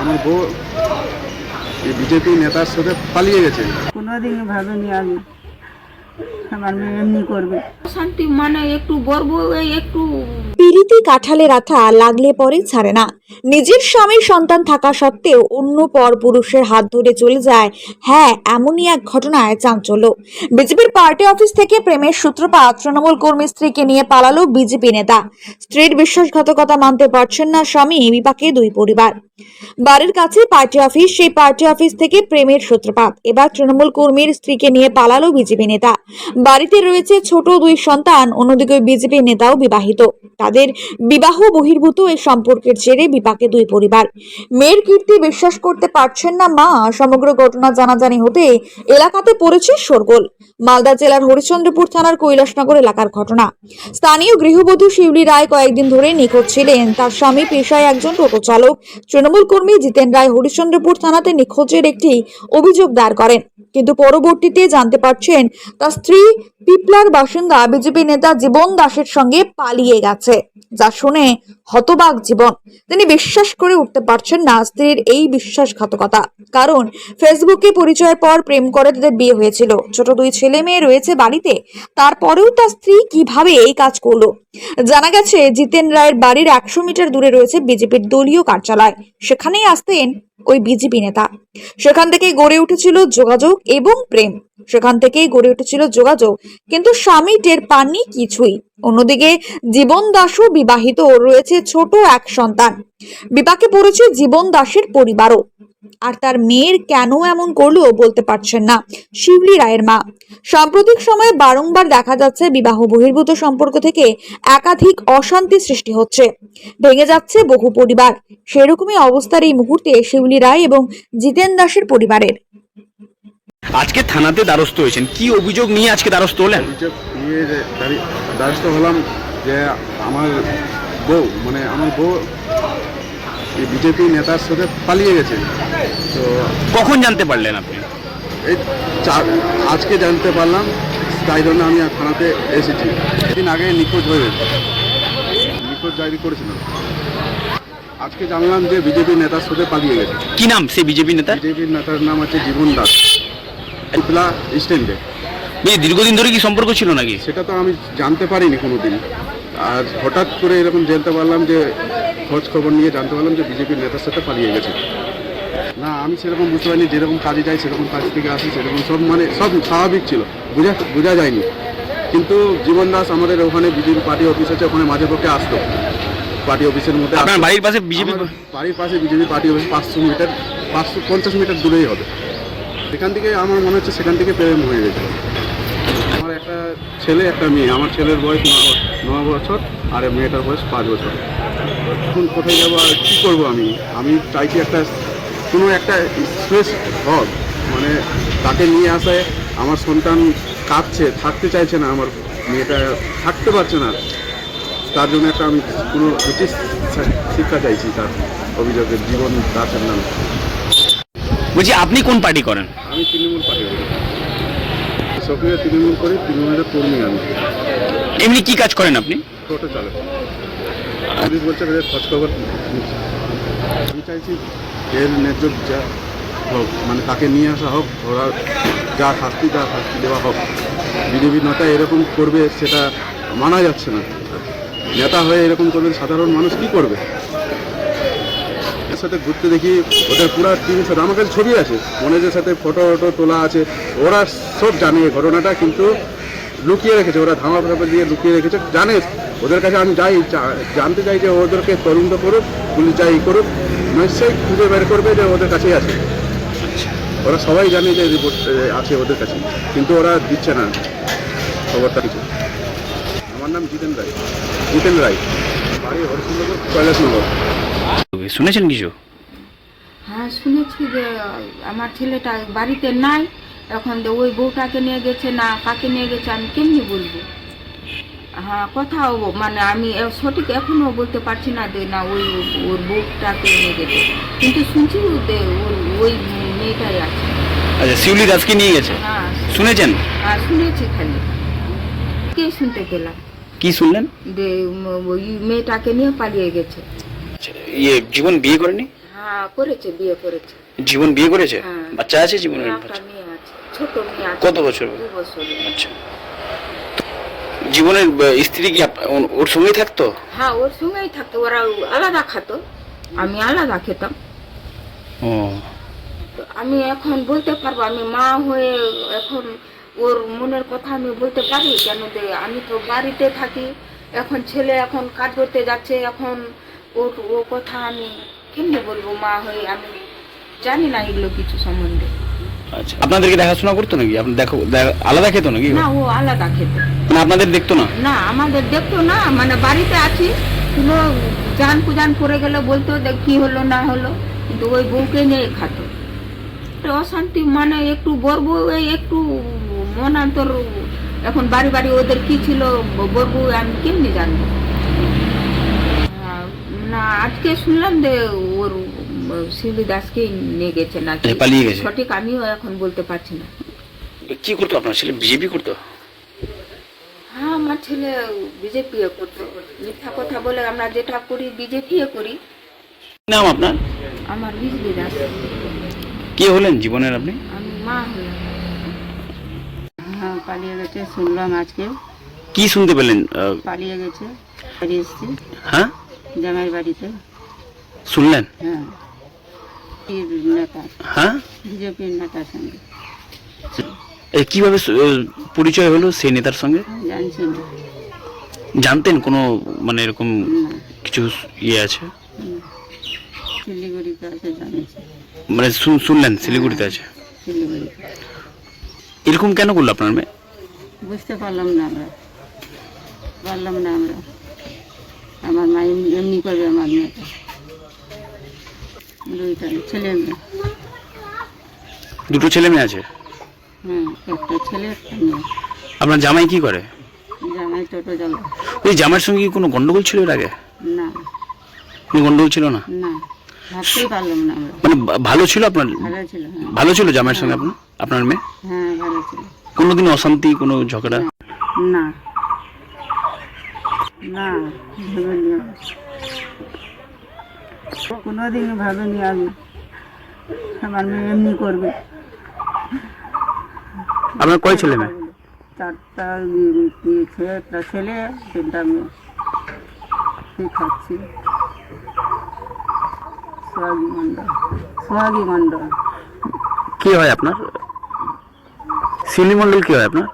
আমার বউ এই বিজেপি নেতার সাথে পালিয়ে গেছে। কোনোদিন ভাবিনি আমি। আমার মেয়ে এমনি করবে। শান্তি মানে একটু গর্ব একটু পিড়িতে কাঁঠালের আঠা লাগলে পরে ছাড়ে না। নিজের স্বামীর সন্তান থাকা সত্ত্বেও অন্য পর পুরুষের হাত ধরে চলে যায়। হ্যাঁ এমনই এক ঘটনায় চাঞ্চল্য। বিজেপির পার্টি অফিস থেকে প্রেমের সূত্রপাত তৃণমূল কর্মী স্ত্রীকে নিয়ে পালালো বিজেপি নেতা। স্ত্রীর বিশ্বাসঘাতকতা মানতে পারছেন না স্বামী, বিপাকে দুই পরিবার। বাড়ির কাছে পার্টি অফিস, সেই পার্টি অফিস থেকে প্রেমের সূত্রপাত। এবার তৃণমূল কর্মীর স্ত্রীকে নিয়ে পালালো বিজেপি নেতা। বাড়িতে রয়েছে ছোট দুই সন্তান, অন্যদিকে বিজেপি নেতাও বিবাহিত। তাদের বিবাহ বহির্ভূত এই সম্পর্কের জেরে বিপাকে দুই পরিবার। মেয়ের কীর্তি বিশ্বাস করতে পারছেন না মা, সমগ্র ঘটনা জানাজানি হতে এলাকাতে পড়েছে শোরগোল। মালদা জেলার হরিশ্চন্দ্রপুর থানার কৈলাসনগর এলাকার ঘটনা। স্থানীয় গৃহবধূ শিউলি রায় কয়েকদিন ধরে নিখোঁজ ছিলেন। তার স্বামী পেশায় একজন টোটো চালক। তৃণমূল কর্মী জিতেন রায় হরিশ্চন্দ্রপুর থানাতে নিখোঁজের একটি অভিযোগ দায়ের করেন। কিন্তু পরবর্তীতে জানতে পারছেন, তার স্ত্রী পিপলার বাসিন্দা, বিজেপি নেতা জীবন দাসের সঙ্গে পালিয়ে গেছে। যা শুনে হতবাক জীবন। তিনি বিশ্বাস করে উঠতে পারছেন না স্ত্রীর এই বিশ্বাসঘাতকতা। কারণ ফেসবুকে পরিচয়ের পর প্রেম করে তাদের বিয়ে হয়েছিল। ছোট দুই ছেলে মেয়ে রয়েছে বাড়িতে। তারপরেও তার স্ত্রী কীভাবে এই কাজ করল? জানা গেছে, জিতেন রায়ের বাড়ির একশো মিটার দূরে রয়েছে বিজেপির দলীয় কার্যালয়। সেখানেই আসতেন ওই বিজেপি নেতা। সেখান থেকে গড়ে উঠেছিল যোগাযোগ এবং প্রেম। সেখান থেকেই গড়ে উঠেছিল যোগাযোগ। কিন্তু স্বামী টের পাননি কিছুই। অন্যদিকে জীবন দাসও বিবাহিত রয়েছে ছোট এক সন্তান। বিপাকে পড়েছে জীবন দাসের পরিবারও। আর তার মেয়ের কেন এমন করল বলতে পারছেন না শিবলি রায়ের মা। সাম্প্রতিক সময়ে বারংবার দেখা যাচ্ছে বিবাহ বহির্ভূত সম্পর্ক থেকে একাধিক অশান্তি সৃষ্টি হচ্ছে। ভেঙে যাচ্ছে বহু পরিবার। সেরকমই অবস্থার এই মুহূর্তে শিউলি রায় এবং জিতেন দাসের পরিবারের। আজকে থানাতে দ্বারস্থ হয়েছেন। কি অভিযোগ নিয়ে আজকে দ্বারস্থ হলেন? দ্বারস্থ হলাম যে আমার বউ মানে আমার বউ বিজেপি নেতার সাথে পালিয়ে গেছে। তো কখন জানতে পারলেন আপনি? এই আজকে জানতে পারলাম তাই জন্য আমি থানাতে এসেছি। দিন আগে নিখোঁজ হয়ে গেছে। নিখোঁজ ডায়েরি করেছিলাম আজকে জানলাম যে বিজেপি নেতার সাথে পালিয়ে গেছে। কি নাম সেই বিজেপি নেতা? বিজেপির নেতার নাম আছে জীবন দাস। পুতলা স্ট্যান্ডে এই দীর্ঘদিন ধরে কি সম্পর্ক ছিল নাকি? সেটা তো আমি জানতে পারিনি কোনো দিন আর হঠাৎ করে এরকম জানতে পারলাম যে খোঁজ খবর নিয়ে জানতে পারলাম যে বিজেপির নেতার সাথে পালিয়ে গেছে। না আমি সেরকম বুঝতে পারিনি যেরকম কাজে যাই সেরকম কাজ থেকে আসি সেরকম সব মানে সব স্বাভাবিক ছিল বোঝা বোঝা যায়নি। কিন্তু জীবন দাস আমাদের ওখানে বিজেপি পার্টি অফিস আছে ওখানে মাঝে পক্ষে আসতো। পার্টি অফিসের মধ্যে আপনার বাড়ির পাশে বিজেপি বাড়ির পাশে বিজেপি পার্টি অফিস পাঁচশো মিটার পাঁচশো পঞ্চাশ মিটার দূরেই হবে। সেখান থেকে আমার মনে হচ্ছে সেখান থেকে প্রেম হয়ে গেছে। আমার একটা ছেলে একটা মেয়ে আমার ছেলের বয়স ন- ন বছর আর মেয়েটার বয়স পাঁচ বছর। এখন কোথায় যাব আর কী করব আমি? আমি চাইছি একটা কোনো একটা স্পেস হোক। মানে তাকে নিয়ে আসায় আমার সন্তান কাঁদছে থাকতে চাইছে না আমার মেয়েটা থাকতে পারছে না। তার জন্য একটা আমি কোনো উচিত শিক্ষা চাইছি তার অভিযোগের জীবন দাসের নামে। বলছি আপনি কোন পার্টি করেন? আমি তৃণমূল পার্টি করি। সক্রিয় তৃণমূল করি তৃণমূলের কর্মী আমি। এমনি কি কাজ করেন আপনি? টোটো চালক। পুলিশ বলছে যে খোঁজ খবর আমি চাইছি এর ন্যায্য যা হোক মানে তাকে নিয়ে আসা হোক, ওরা যা শাস্তি যা শাস্তি দেওয়া হোক। বিজেপি নেতা এরকম করবে সেটা মানা যাচ্ছে না। নেতা হয়ে এরকম করবে, সাধারণ মানুষ কি করবে? এর সাথে ঘুরতে দেখি, ওদের পুরা টিভির সাথে, আমার কাছে ছবি আছে। মনেজের সাথে ফটো ফটো তোলা আছে। ওরা সব জানে ঘটনাটা, কিন্তু লুকিয়ে রেখেছে ওরা ধামা ফাঁপা দিয়ে লুকিয়ে রেখেছে জানে ওদের কাছে আমি যাই জানতে চাই যে ওদেরকে তদন্ত করুক পুলিশ যাই করুক নিশ্চয়ই খুঁজে বের করবে যে ওদের কাছেই আছে। ওরা সবাই জানে যে রিপোর্ট আছে ওদের কাছে কিন্তু ওরা দিচ্ছে না খবরটা কিছু। আমার নাম জিতেন রায়। জিতেন রায়। বাড়ি হরিশচন্দ্রপুর কৈলাসনগর। শুনেছেন কিছু? হ্যাঁ শুনেছি যে আমার ছেলেটা বাড়িতে নাই এখন ওই বউটাকে নিয়ে গেছে না কাকে নিয়ে গেছে আমি কেমনি বলব? হ্যাঁ কোথাও মানে আমি সঠিক এখনও বলতে পারছি না যে না ওই ওর বউটাকে নিয়ে গেছে। কিন্তু শুনছি ওই মেয়েটাই আছে। আচ্ছা শিউলি দাসকে নিয়ে গেছে? হ্যাঁ। শুনেছেন? হ্যাঁ শুনেছি খালি। কে শুনতে পেলাম? কি শুনলেন? যে ওই মেয়েটাকে নিয়ে পালিয়ে গেছে। আচ্ছা, ইয়ে জীবন বিয়ে করেনি? হ্যাঁ করেছে বিয়ে করেছে। জীবন বিয়ে করেছে? হ্যাঁ। বাচ্চা আছে জীবনের একটা বাচ্চা। ছোট মেয়ে আছে। কত বছর? দু বছর। আচ্ছা। জীবনের স্ত্রী কি ওর- সঙ্গেই থাকতো? হ্যাঁ ওর সঙ্গেই থাকতো। ওরা আলাদা খাতো। আমি আলাদা খেতাম। ও। আমি এখন বলতে পারব আমি মা হয়ে এখন ওর মনের কথা আমি বলতে পারি কেন যে আমি তো বাড়িতে থাকি। এখন ছেলে এখন কাজ করতে যাচ্ছে এখন ওর ও কথা আমি কেমনে বলব মা হয়ে? আমি জানি না এগুলো কিছু সম্বন্ধে। আচ্ছা আপনাদেরকে দেখাশোনা করতো নাকি? আপনি দেখো আলাদা খেতো নাকি? না ও আলাদা খেত। মানে আপনাদের দেখতো না? না আমাদের দেখতো না মানে বাড়িতে আছি। কোনো জান পুজান পড়ে গেলে বলতো কি হলো না হলো। কিন্তু ওই বউকে নিয়ে খাতো। অশান্তি মানে একটু বরবু একটু মনান্তর এখন বাড়ি বাড়ি ওদের কি ছিল বরবু আমি কেমনি জানব? না আজকে শুনলাম যে ওর শিউলি দাসকেই নিয়ে গেছে না আচ্ছা, পালিয়ে গেছে। সঠিক আমিও এখন বলতে পারছি না। কি করতো আপনার ছেলে? বিজেপি করতো? হ্যাঁ আমার ছেলে বিজেপি করতো। মিথ্যা কথা বলে আমরা যেটা করি বিজেপি করি। নাম আপনার? আমার বিজলি দাস। কে হলেন জীবনের আপনি? আমি মা হলাম। হ্যাঁ পালিয়ে গেছে শুনলাম আজকে। কি শুনতে পেলেন? পালিয়ে গেছে বাড়ি এসছে। হ্যাঁ? জামাই বাড়িতে শুনলেন? হ্যাঁ। নেতা। হ্যাঁ? বিজেপির নেতার সঙ্গে। এ, কীভাবে পরিচয় হলো সেই নেতার সঙ্গে? জানছি না। জানতেন কোনো মানে এরকম কিছু ইয়ে আছে? শিলিগুড়িতে আছে জানিয়েছি মানে শুন- শুনলেন শিলিগুড়িতে আছে? শিলিগুড়িতে। এরকম কেন করল আপনার মেয়ে? বুঝতে পারলাম না আমরা। পারলাম না আমরা। আমার মা এমনি- এমনি করবে আমার মেয়েটা ছেলে মেয়ে। দুটো ছেলে মেয়ে আছে? হ্যাঁ একটা ছেলে একটা মেয়ে। আপনার জামাই কি করে? জামাই টোটো চালায়। ওই জামাইয়ের সঙ্গে কি কোনো গন্ডগোল ছিল এর আগে? না। কোনো গন্ডগোল ছিল না? না ভাবতেই পারলাম না আমরা। মানে ভা- ভালো ছিল আপনার? ভালো ছিল হ্যাঁ। ভালো ছিল জামাইয়ের সঙ্গে আপনার? আপনার মেয়ে? হ্যাঁ ভালো ছিল। কোনোদিন অশান্তি কোনো ঝগড়া? না। না। কোনোদিন ভাবিনি আমি। আমার মেয়ে এমনি করবে। আপনার কয় ছেলে মেয়ে? চারটা ছেলে একটা ছেলে তিনটা মেয়ে। কি খাচ্ছি। সোহাগী মণ্ডল। সোহাগী মণ্ডল। কি হয় আপনার? শিউলি মণ্ডল কি হয় আপনার?